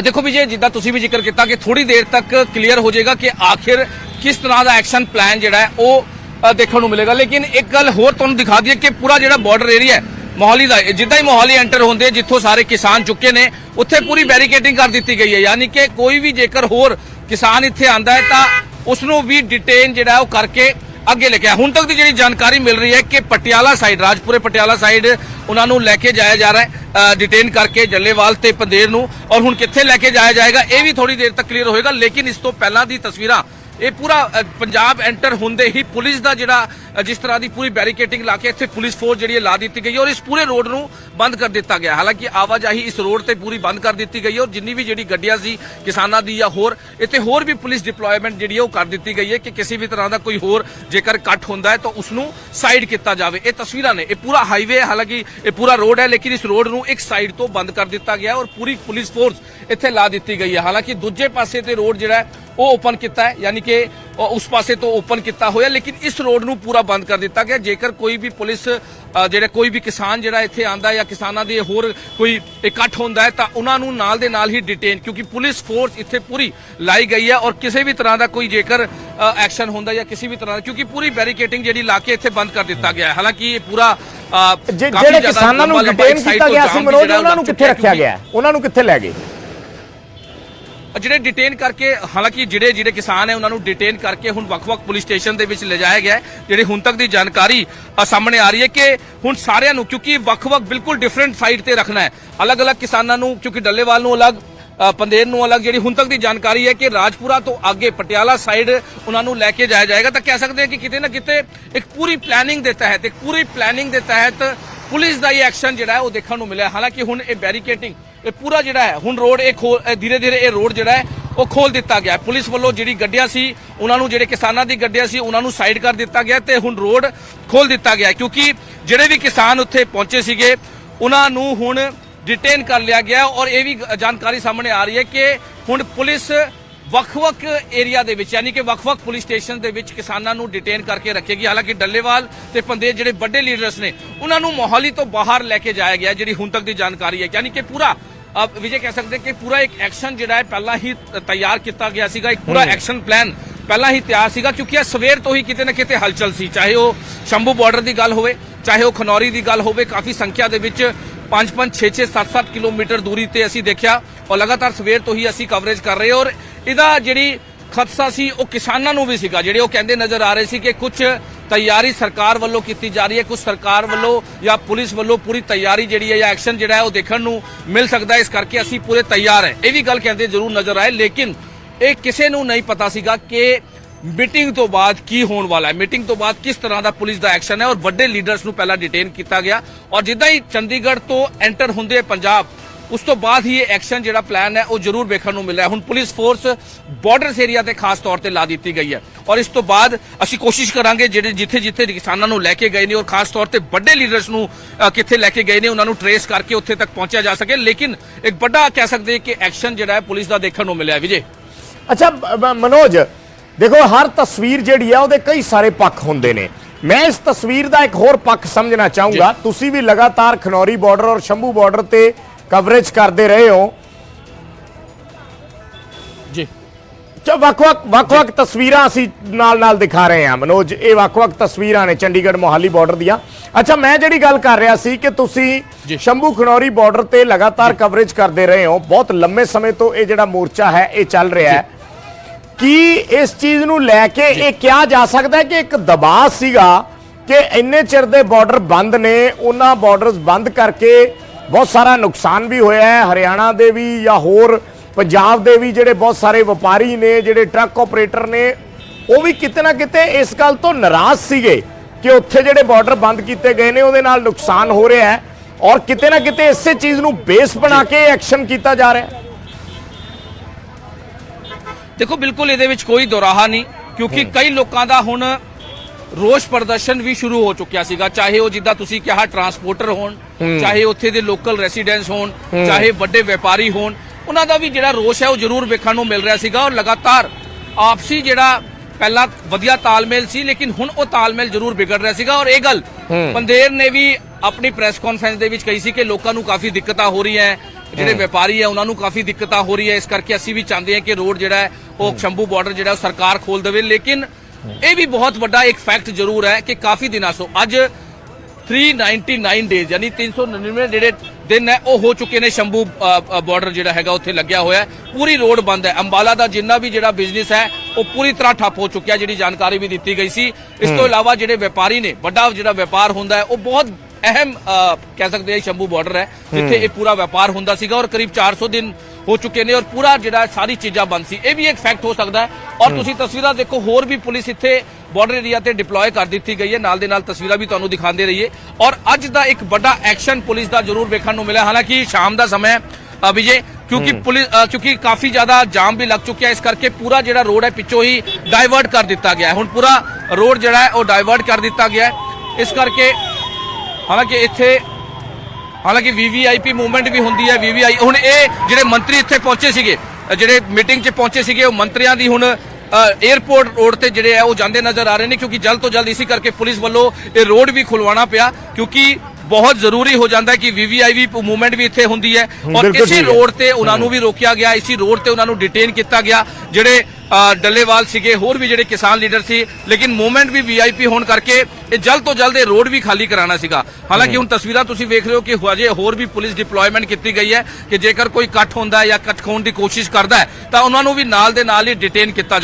ਦੇਖੋ ਵੀ ਜੇ ਜਿੱਦਾਂ ਤੁਸੀਂ ਵੀ ਜ਼ਿਕਰ ਕੀਤਾ ਕਿ ਥੋੜੀ ਦੇਰ ਤੱਕ ਕਲੀਅਰ ਹੋ ਜਾਏਗਾ ਕਿ ਆਖਿਰ ਕਿਸ ਤਰ੍ਹਾਂ ਦਾ ਐਕਸ਼ਨ ਪਲਾਨ ਜਿਹੜਾ ਹੈ ਉਹ ਦੇਖਣ ਨੂੰ ਮਿਲੇਗਾ। ਲੇਕਿਨ ਇੱਕ ਗੱਲ ਹੋਰ ਤੁਹਾਨੂੰ ਦਿਖਾ ਦਈਏ ਕਿ ਪੂਰਾ ਜਿਹੜਾ ਬਾਰਡਰ ਏਰੀਆ ਹੈ, ਮੋਹਾਲੀ ਦਾ ਜਿੱਦਾਂ ਹੀ ਮੋਹਾਲੀ ਐਂਟਰ ਹੁੰਦੇ, ਜਿੱਥੋਂ ਸਾਰੇ ਕਿਸਾਨ ਚੁੱਕੇ ਨੇ, ਉੱਥੇ ਪੂਰੀ ਬੈਰੀਕੇਡਿੰਗ ਕਰ ਦਿੱਤੀ ਗਈ ਹੈ। ਯਾਨੀ ਕਿ ਕੋਈ ਵੀ ਜੇਕਰ ਹੋਰ ਕਿਸਾਨ ਇੱਥੇ ਆਂਦਾ ਹੈ ਤਾਂ ਉਸ ਨੂੰ ਵੀ ਡਿਟੇਨ ਜਿਹੜਾ ਉਹ ਕਰਕੇ ਅੱਗੇ ਲੈ ਕੇ ਆਇਆ। ਹੁਣ ਤੱਕ ਦੀ ਜਿਹੜੀ ਜਾਣਕਾਰੀ ਮਿਲ ਰਹੀ ਹੈ ਕਿ ਪਟਿਆਲਾ ਸਾਈਡ ਰਾਜਪੁਰੇ ਪਟਿਆਲਾ ਸਾਈਡ ਉਹਨਾਂ ਨੂੰ ਲੈ ਕੇ ਜਾਇਆ ਜਾ ਰਿਹਾ ਹੈ ਡਿਟੇਨ ਕਰਕੇ ਜੱਲੇਵਾਲ ਤੇ ਪੰਦੇਰ ਨੂੰ ਔਰ ਹੁਣ ਕਿੱਥੇ ਲੈ ਕੇ ਜਾਇਆ ਜਾਏਗਾ, ਇਹ ਵੀ ਥੋੜੀ ਦੇਰ ਤੱਕ ਕਲੀਅਰ ਹੋਏਗਾ, ਲੇਕਿਨ ਇਸ ਤੋਂ ਪਹਿਲਾਂ ਦੀ ਤਸਵੀਰਾਂ, ਇਹ ਪੂਰਾ ਪੰਜਾਬ ਐਂਟਰ ਹੁੰਦੇ ਹੀ ਪੁਲਿਸ ਦਾ ਜਿਹੜਾ ਜਿਸ ਤਰ੍ਹਾਂ ਦੀ ਪੂਰੀ ਬੈਰੀਕੇਟਿੰਗ ਲਾ ਕੇ ਇੱਥੇ ਪੁਲਿਸ ਫੋਰਸ ਜਿਹੜੀ ਹੈ ਲਾ ਦਿੱਤੀ ਗਈ ਔਰ ਇਸ ਪੂਰੇ ਰੋਡ ਨੂੰ ਬੰਦ ਕਰ ਦਿੱਤਾ ਗਿਆ ਹਾਲਾਂਕਿ ਆਵਾਜਾਈ ਇਸ ਰੋਡ ਤੇ ਪੂਰੀ ਬੰਦ ਕਰ ਦਿੱਤੀ ਗਈ ਔਰ ਜਿੰਨੀ ਵੀ ਜਿਹੜੀ ਗੱਡੀਆਂ ਸੀ, ਕਿਸਾਨਾਂ ਦੀ ਜਾਂ ਹੋਰ, ਇੱਥੇ ਹੋਰ ਵੀ ਪੁਲਿਸ ਡਿਪਲੋਇਮੈਂਟ ਜਿਹੜੀ ਹੈ ਉਹ ਕਰ ਦਿੱਤੀ ਗਈ ਹੈ ਕਿ ਕਿਸੇ ਵੀ ਤਰ੍ਹਾਂ ਦਾ ਕੋਈ ਹੋਰ ਜੇਕਰ ਕੱਟ ਹੁੰਦਾ ਹੈ ਤਾਂ ਉਸ ਨੂੰ ਸਾਈਡ ਕੀਤਾ ਜਾਵੇ। ਇਹ ਤਸਵੀਰਾਂ ਨੇ, ਇਹ ਪੂਰਾ ਹਾਈਵੇ ਹੈ, ਹਾਲਾਂਕਿ ਇਹ ਪੂਰਾ ਰੋਡ ਹੈ, ਲੇਕਿਨ ਇਸ ਰੋਡ ਨੂੰ ਇੱਕ ਸਾਈਡ ਤੋਂ ਬੰਦ ਕਰ ਦਿੱਤਾ ਗਿਆ ਔਰ ਪੂਰੀ ਪੁਲਿਸ ਫੋਰਸ ਇੱਥੇ ਲਾ ਦਿੱਤੀ ਗਈ ਹੈ। ਹਾਲਾਂਕਿ ਦੂਜੇ ਪਾਸੇ ਤੇ ਰੋਡ ਜਿਹੜਾ ਉਹ ਓਪਨ ਕੀਤਾ ਹੈ, ਯਾਨੀ ਕਿ ਉਸ ਪਾਸੇ ਤੋਂ ਓਪਨ ਕੀਤਾ ਹੋਇਆ ਲੇਕਿਨ ਇਸ ਰੋਡ ਨੂੰ ਪੂਰਾ ਬੰਦ ਕਰ ਦਿੱਤਾ ਗਿਆ। ਜੇਕਰ ਕੋਈ ਵੀ ਪੁਲਿਸ ਜਿਹੜੇ ਕੋਈ ਵੀ ਕਿਸਾਨ ਜਿਹੜਾ ਇੱਥੇ ਆਂਦਾ ਜਾਂ ਕਿਸਾਨਾਂ ਦੇ ਹੋਰ ਕੋਈ ਇਕੱਠ ਹੁੰਦਾ ਹੈ ਤਾਂ ਉਹਨਾਂ ਨੂੰ ਨਾਲ ਦੇ ਨਾਲ ਹੀ ਡਿਟੇਨ ਕਿਉਂਕਿ ਪੁਲਿਸ ਫੋਰਸ ਇੱਥੇ ਪੂਰੀ ਲਾਈ ਗਈ ਹੈ ਔਰ ਕਿਸੇ ਵੀ ਤਰ੍ਹਾਂ ਦਾ ਕੋਈ ਜੇਕਰ ਐਕਸ਼ਨ ਹੁੰਦਾ ਜਾਂ ਕਿਸੇ ਵੀ ਤਰ੍ਹਾਂ ਦਾ ਕਿਉਂਕਿ ਪੂਰੀ ਬੈਰੀਕੇਡਿੰਗ ਜਿਹੜੀ ਲਾ ਕੇ ਇੱਥੇ ਬੰਦ ਕਰ ਦਿੱਤਾ ਗਿਆ ਹੈ। ਹਾਲਾਂਕਿ ਇਹ ਪੂਰਾ ਜਿਹੜੇ ਕਿਸਾਨਾਂ ਨੂੰ ਡਿਟੇਨ ਕੀਤਾ ਗਿਆ ਸੀ ਮਨੋਜ ਉਹਨਾਂ ਨੂੰ ਕਿੱਥੇ ਰੱਖਿਆ ਗਿਆ? ਉਹਨਾਂ ਨੂੰ ਕਿੱਥੇ ਲੈ ਗਏ? ਜਿਹੜੇ ਡਿਟੇਨ ਕਰਕੇ, ਹਾਲਾਂਕਿ ਜਿਹੜੇ ਜਿਹੜੇ ਕਿਸਾਨ ਹੈ, ਉਹਨਾਂ ਨੂੰ ਡਿਟੇਨ ਕਰਕੇ ਹੁਣ ਵੱਖ-ਵੱਖ ਪੁਲਿਸ ਸਟੇਸ਼ਨ ਦੇ ਵਿੱਚ ਲਿਜਾਇਆ ਗਿਆ ਹੈ, ਜਿਹੜੇ ਹੁਣ ਤੱਕ ਦੀ ਜਾਣਕਾਰੀ ਸਾਹਮਣੇ ਆ ਰਹੀ ਹੈ ਕਿ ਹੁਣ ਸਾਰਿਆਂ ਨੂੰ, ਕਿਉਂਕਿ ਵੱਖ-ਵੱਖ ਬਿਲਕੁਲ ਡਿਫਰੈਂਟ ਸਾਈਡ ਤੇ ਰੱਖਣਾ ਹੈ। ਅਲੱਗ-ਅਲੱਗ ਕਿਸਾਨਾਂ ਨੂੰ, ਕਿਉਂਕਿ ਡੱਲੇਵਾਲ ਨੂੰ ਅਲੱਗ ਪੰਦੇਰ ਨੂੰ ਅਲੱਗ, ਜਿਹੜੀ ਹੁਣ ਤੱਕ ਦੀ ਜਾਣਕਾਰੀ ਹੈ ਕਿ ਰਾਜਪੁਰਾ ਤੋਂ ਅੱਗੇ ਪਟਿਆਲਾ ਸਾਈਡ ਉਹਨਾਂ ਨੂੰ ਲੈ ਕੇ ਜਾਇਆ ਜਾਏਗਾ, ਤਾਂ ਕਹਿ ਸਕਦੇ ਹਾਂ ਕਿ ਕਿਤੇ ਨਾ ਕਿਤੇ ਇੱਕ ਪੂਰੀ ਪਲੈਨਿੰਗ ਦੇ ਤਹਿਤ, ਇੱਕ ਪੂਰੀ ਪਲੈਨਿੰਗ ਦੇ ਤਹਿਤ ਪੁਲਿਸ ਦਾ ਇਹ ਐਕਸ਼ਨ ਜਿਹੜਾ ਹੈ, ਉਹ ਦੇਖਣ ਨੂੰ ਮਿਲਿਆ। ਹਾਲਾਂਕਿ ਹੁਣ ਇਹ ਬੈਰੀਕੇਟਿੰਗ ਇਹ ਪੂਰਾ ਜਿਹੜਾ ਹੈ, ਹੁਣ ਰੋਡ ਇਹ ਖੋਲ ਧੀਰੇ ਧੀਰੇ ਇਹ ਰੋਡ ਜਿਹੜਾ ਹੈ, ਉਹ ਖੋਲ ਦਿੱਤਾ ਗਿਆ ਪੁਲਿਸ ਵੱਲੋਂ ਜਿਹੜੀ ਗੱਡੀਆਂ ਸੀ, ਉਹਨਾਂ ਨੂੰ ਜਿਹੜੇ ਕਿਸਾਨਾਂ ਦੀ ਗੱਡੀਆਂ ਸੀ, ਉਹਨਾਂ ਨੂੰ ਸਾਈਡ ਕਰ ਦਿੱਤਾ ਗਿਆ ਤੇ ਹੁਣ ਰੋਡ ਖੋਲ ਦਿੱਤਾ ਗਿਆ ਕਿਉਂਕਿ ਜਿਹੜੇ ਵੀ ਕਿਸਾਨ ਉੱਥੇ ਪਹੁੰਚੇ ਸੀਗੇ, ਉਹਨਾਂ ਨੂੰ ਹੁਣ ਡਿਟੇਨ ਕਰ ਲਿਆ ਗਿਆ ਔਰ ਇਹ ਵੀ ਜਾਣਕਾਰੀ ਸਾਹਮਣੇ ਆ ਰਹੀ ਹੈ ਕਿ ਹੁਣ ਪੁਲਿਸ ਵੱਖ-ਵੱਖ ਏਰੀਆ ਦੇ ਵਿੱਚ, ਯਾਨੀ ਕਿ ਵੱਖ-ਵੱਖ ਪੁਲਿਸ ਸਟੇਸ਼ਨ ਦੇ ਵਿੱਚ ਕਿਸਾਨਾਂ ਨੂੰ ਡਿਟੇਨ ਕਰਕੇ ਰੱਖੇਗੀ। ਹਾਲਾਂਕਿ ਡੱਲੇਵਾਲ ਤੇ ਪੰਦੇਰ ਜਿਹੜੇ ਵੱਡੇ ਲੀਡਰਸ ਨੇ, ਉਹਨਾਂ ਨੂੰ ਮੋਹਾਲੀ ਤੋਂ ਬਾਹਰ ਲੈ ਕੇ ਜਾਇਆ ਗਿਆ ਜਿਹੜੀ ਹੁਣ ਤੱਕ ਦੀ ਜਾਣਕਾਰੀ ਹੈ। ਯਾਨੀ ਕਿ ਪੂਰਾ ਅਬ ਵਿਜੇ ਕਹਿ ਸਕਦੇ ਕਿ ਪੂਰਾ ਇੱਕ ਐਕਸ਼ਨ ਜਿਹੜਾ ਹੈ ਪਹਿਲਾਂ ਹੀ ਤਿਆਰ ਕੀਤਾ ਗਿਆ ਸੀਗਾ ਇੱਕ ਪੂਰਾ ਐਕਸ਼ਨ ਪਲਾਨ ਪਹਿਲਾਂ ਹੀ ਤਿਆਰ ਸੀਗਾ ਕਿਉਂਕਿ ਇਹ ਸਵੇਰ ਤੋਂ ਹੀ ਕਿਤੇ ਨਾ ਕਿਤੇ ਹਲਚਲ ਸੀ ਚਾਹੇ ਉਹ ਸ਼ੰਭੂ ਬਾਰਡਰ ਦੀ ਗੱਲ ਹੋਵੇ ਚਾਹੇ ਉਹ ਖਨੌਰੀ ਦੀ ਗੱਲ ਹੋਵੇ ਕਾਫੀ ਸੰਖਿਆ ਦੇ ਵਿੱਚ 5 5 6 6 7 7 ਕਿਲੋਮੀਟਰ ਦੂਰੀ ਤੇ ਅਸੀਂ ਦੇਖਿਆ ਔਰ ਲਗਾਤਾਰ ਸਵੇਰ ਤੋਂ ਹੀ ਅਸੀਂ ਕਵਰੇਜ ਕਰ ਰਹੇ ਔਰ ਇਹਦਾ ਜਿਹੜੀ ਖਦਸ਼ਾ ਸੀ ਉਹ ਕਿਸਾਨਾਂ ਨੂੰ ਵੀ ਸੀਗਾ ਜਿਹੜੇ ਉਹ ਕਹਿੰਦੇ ਨਜ਼ਰ ਆ ਰਹੇ ਸੀ ਕਿ ਕੁਝ ਤਿਆਰੀ ਸਰਕਾਰ ਵੱਲੋਂ ਕੀਤੀ ਜਾ ਰਹੀ ਹੈ। ਕੁਝ ਸਰਕਾਰ ਵੱਲੋਂ ਜਾਂ ਪੁਲਿਸ ਵੱਲੋਂ ਪੂਰੀ ਤਿਆਰੀ ਜਿਹੜੀ ਹੈ ਜਾਂ ਐਕਸ਼ਨ ਜਿਹੜਾ ਹੈ ਉਹ ਦੇਖਣ ਨੂੰ ਮਿਲ ਸਕਦਾ ਹੈ। ਇਸ ਕਰਕੇ ਅਸੀਂ ਪੂਰੇ ਤਿਆਰ ਹੈ। ਇਹ ਵੀ ਗੱਲ ਕਹਿੰਦੇ ਜ਼ਰੂਰ ਨਜ਼ਰ ਆਏ, ਲੇਕਿਨ ਇਹ ਕਿਸੇ ਨੂੰ ਨਹੀਂ ਪਤਾ ਸੀਗਾ ਕਿ ਮੀਟਿੰਗ ਤੋਂ ਬਾਅਦ ਕੀ ਹੋਣ ਵਾਲਾ ਹੈ। ਮੀਟਿੰਗ ਤੋਂ ਬਾਅਦ ਕਿਸ ਤਰ੍ਹਾਂ ਦਾ ਪੁਲਿਸ ਦਾ ਐਕਸ਼ਨ ਹੈ ਔਰ ਵੱਡੇ ਲੀਡਰਸ ਨੂੰ ਪਹਿਲਾਂ ਡਿਟੇਨ ਕੀਤਾ ਗਿਆ। ਔਰ ਜਿੱਦਾਂ ਹੀ ਚੰਡੀਗੜ੍ਹ ਤੋਂ ਐਂਟਰ ਹੁੰਦੇ ਪੰਜਾਬ ਉਸ ਤੋਂ ਬਾਅਦ ਹੀ ਇਹ ਐਕਸ਼ਨ ਜਿਹੜਾ ਪਲਾਨ ਹੈ ਉਹ ਜ਼ਰੂਰ ਵੇਖਣ ਨੂੰ ਮਿਲਿਆ। ਹੁਣ ਪੁਲਿਸ ਫੋਰਸ ਬਾਰਡਰਸ ਏਰੀਆ ਤੇ ਖਾਸ ਤੌਰ ਤੇ ਲਾ ਦਿੱਤੀ ਗਈ ਹੈ। ਔਰ ਇਸ ਤੋਂ ਬਾਅਦ ਅਸੀਂ ਕੋਸ਼ਿਸ਼ ਕਰਾਂਗੇ ਜਿਹੜੇ ਜਿੱਥੇ ਜਿੱਥੇ ਕਿਸਾਨਾਂ ਨੂੰ ਲੈ ਕੇ ਗਏ ਨੇ ਔਰ ਖਾਸ ਤੌਰ ਤੇ ਵੱਡੇ ਲੀਡਰਸ ਨੂੰ ਕਿੱਥੇ ਲੈ ਕੇ ਗਏ ਨੇ ਉਹਨਾਂ ਨੂੰ ਟਰੇਸ ਕਰਕੇ ਉੱਥੇ ਤੱਕ ਪਹੁੰਚਿਆ ਜਾ ਸਕੇ। ਲੇਕਿਨ ਇੱਕ ਵੱਡਾ ਕਹਿ ਸਕਦੇ ਕਿ ਐਕਸ਼ਨ ਜਿਹੜਾ ਹੈ ਪੁਲਿਸ ਦਾ ਦੇਖਣ ਨੂੰ ਮਿਲਿਆ ਵਿਜੇ। ਅੱਛਾ ਮਨੋਜ ਦੇਖੋ ਹਰ ਤਸਵੀਰ ਜਿਹੜੀ ਆ ਉਹਦੇ ਕਈ ਸਾਰੇ ਪੱਖ ਹੁੰਦੇ ਨੇ। ਮੈਂ ਇਸ ਤਸਵੀਰ ਦਾ ਇੱਕ ਹੋਰ ਪੱਖ ਸਮਝਣਾ ਚਾਹੂੰਗਾ। ਤੁਸੀਂ ਵੀ ਲਗਾਤਾਰ ਖਨੌਰੀ ਬਾਰਡਰ ਔਰ ਸ਼ੰਭੂ ਬਾਰਡਰ ਤੇ ਕਵਰੇਜ ਕਰਦੇ ਰਹੇ ਹੋ। ਜੀ। ਚਾ ਵੱਖ-ਵੱਖ ਵੱਖ-ਵੱਖ ਤਸਵੀਰਾਂ ਅਸੀਂ ਨਾਲ-ਨਾਲ ਦਿਖਾ ਰਹੇ ਹਾਂ ਮਨੋਜ। ਇਹ ਵੱਖ-ਵੱਖ ਤਸਵੀਰਾਂ ਨੇ ਚੰਡੀਗੜ੍ਹ ਮੋਹਾਲੀ ਬਾਰਡਰ ਦੀਆਂ। ਅੱਛਾ ਮੈਂ ਜਿਹੜੀ ਗੱਲ ਕਰ ਰਿਹਾ ਸੀ ਕਿ ਤੁਸੀਂ। ਸ਼ੰਭੂ ਖਨੌਰੀ ਬਾਰਡਰ ਤੇ ਲਗਾਤਾਰ ਕਵਰੇਜ ਕਰਦੇ ਰਹੇ ਹੋ। ਬਹੁਤ ਲੰਮੇ ਸਮੇਂ ਤੋਂ ਇਹ ਜਿਹੜਾ ਮੋਰਚਾ ਹੈ ਇਹ ਚੱਲ ਰਿਹਾ ਹੈ। ਕੀ ਇਸ ਚੀਜ਼ ਨੂੰ ਲੈ ਕੇ ਇਹ ਕਿਹਾ ਜਾ ਸਕਦਾ ਹੈ ਕਿ ਇੱਕ ਦਬਾਅ ਸੀਗਾ ਕਿ ਇੰਨੇ ਚਿਰ ਦੇ ਬਾਰਡਰ ਬੰਦ ਨੇ ਉਹਨਾਂ ਬਾਰਡਰਸ ਬੰਦ ਕਰਕੇ ਬਹੁਤ ਸਾਰਾ ਨੁਕਸਾਨ ਵੀ ਹੋਇਆ ਹੈ। ਹਰਿਆਣਾ ਦੇ ਵੀ ਜਾਂ ਹੋਰ ਪੰਜਾਬ ਦੇ ਵੀ ਜਿਹੜੇ ਬਹੁਤ ਸਾਰੇ ਵਪਾਰੀ ਨੇ ਜਿਹੜੇ ਟਰੱਕ ਆਪਰੇਟਰ ਨੇ ਉਹ ਵੀ ਕਿਤੇ ਨਾ ਕਿਤੇ ਇਸ ਗੱਲ ਤੋਂ ਨਾਰਾਜ਼ ਸੀਗੇ ਕਿ ਉੱਥੇ ਜਿਹੜੇ ਬਾਰਡਰ ਬੰਦ ਕੀਤੇ ਗਏ ਨੇ ਉਹਦੇ ਨਾਲ ਨੁਕਸਾਨ ਹੋ ਰਿਹਾ ਹੈ ਔਰ ਕਿਤੇ ਨਾ ਕਿਤੇ ਇਸੇ ਚੀਜ਼ ਨੂੰ ਬੇਸ ਬਣਾ ਕੇ ਐਕਸ਼ਨ ਕੀਤਾ ਜਾ ਰਿਹਾ ਹੈ। ਦੇਖੋ ਬਿਲਕੁਲ ਇਹਦੇ ਵਿੱਚ ਕੋਈ ਦੁਰਾਹਾ ਨਹੀਂ ਕਿਉਂਕਿ ਕਈ ਲੋਕਾਂ ਦਾ ਹੁਣ ਰੋਸ ਪ੍ਰਦਰਸ਼ਨ ਵੀ ਸ਼ੁਰੂ ਹੋ ਚੁੱਕਿਆ ਸੀਗਾ। ਚਾਹੇ ਉਹ ਜਿੱਦਾਂ ਤੁਸੀਂ ਕਿਹਾ ਟਰਾਂਸਪੋਰਟਰ ਹੋਣ ਚਾਹੇ ਉੱਥੇ ਦੇ ਲੋਕਲ ਰੈਜ਼ੀਡੈਂਟਸ ਹੋਣ ਚਾਹੇ ਵੱਡੇ ਵਪਾਰੀ ਹੋਣ ਉਹਨਾਂ ਦਾ ਵੀ ਜਿਹੜਾ ਰੋਸ ਹੈ ਉਹ ਜ਼ਰੂਰ ਵੇਖਣ ਨੂੰ ਮਿਲ ਰਿਹਾ ਸੀਗਾ ਔਰ ਲਗਾਤਾਰ ਆਪਸੀ ਜਿਹੜਾ ਪਹਿਲਾਂ ਵਧੀਆ ਤਾਲਮੇਲ ਸੀ ਲੇਕਿਨ ਹੁਣ ਉਹ ਤਾਲਮੇਲ ਜ਼ਰੂਰ ਵਿਗੜ ਰਿਹਾ ਸੀਗਾ ਔਰ ਇਹ ਗੱਲ ਪੰਦੇਰ ਨੇ ਵੀ ਆਪਣੀ ਪ੍ਰੈਸ ਕਾਨਫਰੰਸ ਦੇ ਵਿੱਚ ਕਹੀ ਸੀ ਕਿ ਲੋਕਾਂ ਨੂੰ ਕਾਫੀ ਦਿੱਕਤਾਂ ਹੋ ਰਹੀਆਂ ਹੈ ਜਿਹੜੇ ਵਪਾਰੀ ਹੈ ਉਹਨਾਂ ਨੂੰ ਕਾਫੀ ਦਿੱਕਤਾਂ ਹੋ ਰਹੀ ਹੈ। ਇਸ ਕਰਕੇ ਅਸੀਂ ਵੀ ਚਾਹੁੰਦੇ ਹਾਂ ਕਿ ਰੋਡ ਜਿਹੜਾ ਹੈ ਉਹ ਸ਼ੰਭੂ ਬਾਰਡਰ ਜਿਹੜਾ ਸਰਕਾਰ ਖੋਲ ਦੇਵੇ। ਲੇਕਿਨ ਇਹ ਵੀ ਬਹੁਤ ਵੱਡਾ ਇੱਕ ਫੈਕਟ ਜ਼ਰੂਰ ਹੈ ਕਿ ਕਾਫੀ ਦਿਨਾਂ ਤੋਂ ਅੱਜ 399 ਡੇਜ਼ ਯਾਨੀ 399 ਜਿਹੜੇ ਦਿਨ ਹੈ ਉਹ ਹੋ ਚੁੱਕੇ ਨੇ ਸ਼ੰਭੂ ਬਾਰਡਰ ਜਿਹੜਾ ਹੈਗਾ ਉੱਥੇ ਲੱਗਿਆ ਹੋਇਆ ਪੂਰੀ ਰੋਡ ਬੰਦ ਹੈ। ਅੰਬਾਲਾ ਦਾ ਜਿੰਨਾ ਵੀ ਜਿਹੜਾ ਬਿਜ਼ਨਸ ਹੈ ਉਹ ਪੂਰੀ ਤਰ੍ਹਾਂ ਠੱਪ ਹੋ ਚੁੱਕਿਆ ਜਿਹੜੀ ਜਾਣਕਾਰੀ ਵੀ ਦਿੱਤੀ ਗਈ ਸੀ। ਇਸ ਤੋਂ ਇਲਾਵਾ ਜਿਹੜੇ ਵਪਾਰੀ ਨੇ ਵੱਡਾ ਜਿਹੜਾ ਵਪਾਰ ਹੁੰਦਾ ਹੈ ਉਹ ਬਹੁਤ ਅਹਿਮ ਕਹਿ ਸਕਦੇ ਹਾਂ ਸ਼ੰਭੂ ਬਾਰਡਰ ਹੈ ਜਿੱਥੇ ਇਹ ਪੂਰਾ ਵਪਾਰ ਹੁੰਦਾ ਸੀਗਾ ਔਰ ਕਰੀਬ 400 ਦਿਨ ਹੋ ਚੁੱਕੇ ਨੇ ਔਰ ਪੂਰਾ ਜਿਹੜਾ ਸਾਰੀ ਚੀਜ਼ਾਂ ਬੰਦ ਸੀ। ਇਹ ਵੀ ਇੱਕ ਫੈਕਟ ਹੋ ਸਕਦਾ ਹੈ। ਔਰ ਤੁਸੀਂ ਤਸਵੀਰਾਂ ਦੇਖੋ ਹੋਰ ਵੀ ਪੁਲਿਸ ਇੱਥੇ ਬਾਰਡਰ ਏਰੀਆ ਤੇ ਡਿਪਲੋਏ ਕਰ ਦਿੱਤੀ ਗਈ ਹੈ। ਨਾਲ ਦੇ ਨਾਲ ਤਸਵੀਰਾਂ ਵੀ ਤੁਹਾਨੂੰ ਦਿਖਾਉਂਦੇ ਰਹੀਏ। ਔਰ ਅੱਜ ਦਾ ਇੱਕ ਵੱਡਾ ਐਕਸ਼ਨ ਪੁਲਿਸ ਦਾ ਜ਼ਰੂਰ ਵੇਖਣ ਨੂੰ ਮਿਲਿਆ। ਹਾਲਾਂਕਿ ਸ਼ਾਮ ਦਾ ਸਮਾਂ ਹੈ ਵਿਜੇ ਕਿਉਂਕਿ ਪੁਲਿਸ ਕਿਉਂਕਿ ਕਾਫੀ ਜ਼ਿਆਦਾ ਜਾਮ ਵੀ ਲੱਗ ਚੁੱਕਿਆ ਇਸ ਕਰਕੇ ਪੂਰਾ ਜਿਹੜਾ ਰੋਡ ਹੈ ਪਿੱਛੋਂ ਹੀ ਡਾਇਵਰਟ ਕਰ ਦਿੱਤਾ ਗਿਆ ਹੈ। ਹੁਣ ਪੂਰਾ ਰੋਡ ਜਿਹੜਾ ਹੈ ਉਹ ਡਾਇਵਰਟ ਕਰ ਦਿੱਤਾ ਗਿਆ ਹੈ। ਇਸ ਕਰਕੇ ਹਾਲਾਂਕਿ ਇੱਥੇ ਹਾਲਾਂਕਿ ਵੀਵੀਆਈਪੀ ਮੂਵਮੈਂਟ ਵੀ ਹੁੰਦੀ ਹੈ ਵੀਵੀਆਈ ਹੁਣ ਇਹ ਜਿਹੜੇ ਮੰਤਰੀ ਇੱਥੇ ਪਹੁੰਚੇ ਸੀਗੇ ਜਿਹੜੇ ਮੀਟਿੰਗ 'ਚ ਪਹੁੰਚੇ ਸੀਗੇ ਉਹ ਮੰਤਰੀਆਂ ਦੀ ਹੁਣ 에어ਪੋਰਟ ਰੋਡ ਤੇ ਜਿਹੜੇ ਆ ਉਹ ਜਾਂਦੇ ਨਜ਼ਰ ਆ ਰਹੇ ਨੇ ਕਿਉਂਕਿ ਜਲਦ ਤੋਂ ਜਲਦ ਇਸੇ ਕਰਕੇ ਪੁਲਿਸ ਵੱਲੋਂ ਇਹ ਰੋਡ ਵੀ ਖੁਲਵਾਉਣਾ ਪਿਆ ਕਿਉਂਕਿ ਬਹੁਤ ਜ਼ਰੂਰੀ ਹੋ ਜਾਂਦਾ ਕਿ ਵੀਵੀਆਈਪੀ ਮੂਵਮੈਂਟ ਵੀ ਇੱਥੇ ਹੁੰਦੀ ਹੈ ਔਰ ਇਸੇ। ਰੋਡ ਤੇ ਉਹਨਾਂ ਨੂੰ ਵੀ ਰੋਕਿਆ ਗਿਆ ਇਸੇ ਰੋਡ ਤੇ ਉਹਨਾਂ ਨੂੰ ਡਿਟੇਨ ਕੀਤਾ ਗਿਆ ਜਿਹੜੇ ਡੱਲੇਵਾਲ ਸੀਗੇ, ਹੋਰ ਵੀ ਜਿਹੜੇ ਕਿਸਾਨ ਲੀਡਰ ਸੀ, ਲੇਕਿਨ ਮੂਵਮੈਂਟ ਵੀ ਵੀਆਈਪੀ ਹੋਣ ਕਰਕੇ ਇਹ ਜਲਦ ਤੋਂ ਜਲਦ ਇਹ ਰੋਡ ਵੀ ਖਾਲੀ ਕਰਾਉਣਾ ਸੀਗਾ। ਹਾਲਾਂਕਿ ਹੁਣ ਤਸਵੀਰਾਂ ਤੁਸੀਂ ਵੇਖ ਰਹੇ ਹੋ ਕਿ ਹਜੇ ਹੋਰ ਵੀ ਪੁਲਿਸ ਡਿਪਲੋਇਮੈਂਟ ਕੀਤੀ ਗਈ ਹੈ ਕਿ ਜੇਕਰ ਕੋਈ ਇਕੱਠ ਹੁੰਦਾ ਹੈ ਜਾਂ ਇਕੱਠ ਹੋਣ ਦੀ ਕੋਸ਼ਿਸ਼ ਕਰਦਾ ਹੈ, ਤਾਂ ਉਹਨਾਂ ਨੂੰ ਵੀ ਨਾਲ ਦੇ ਨਾਲ ਹੀ ਡਿਟੇਨ ਕੀਤਾ